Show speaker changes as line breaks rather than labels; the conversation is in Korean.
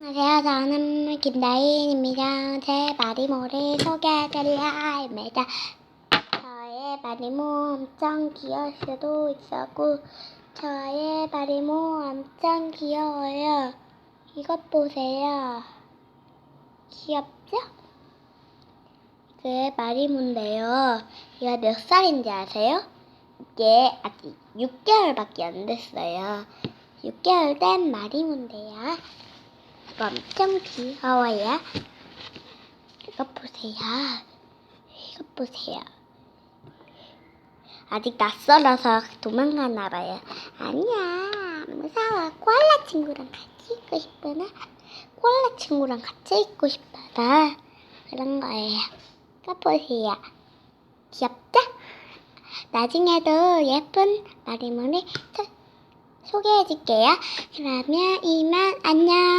안녕하세요. 저는 김다인입니다. 제 마리모를 소개해드릴 아이입니다. 저의 마리모 엄청 귀여울 수도 있었고, 저의 마리모 엄청 귀여워요. 이것 보세요. 귀엽죠? 제 마리모인데요. 얘가 몇 살인지 아세요? 이게 아직 6개월밖에 안 됐어요. 6개월 된 마리모인데요. 엄청 귀여워요. 이거 보세요. 이거 보세요. 아직 낯설어서 도망가나 봐요. 아니야, 무서워. 코알라 친구랑 같이 있고 싶구나. 코알라 친구랑 같이 있고 싶다. 그런 거예요. 이거 보세요. 귀엽죠? 나중에도 예쁜 마리모를 소- 소개해줄게요. 그러면 이만 안녕.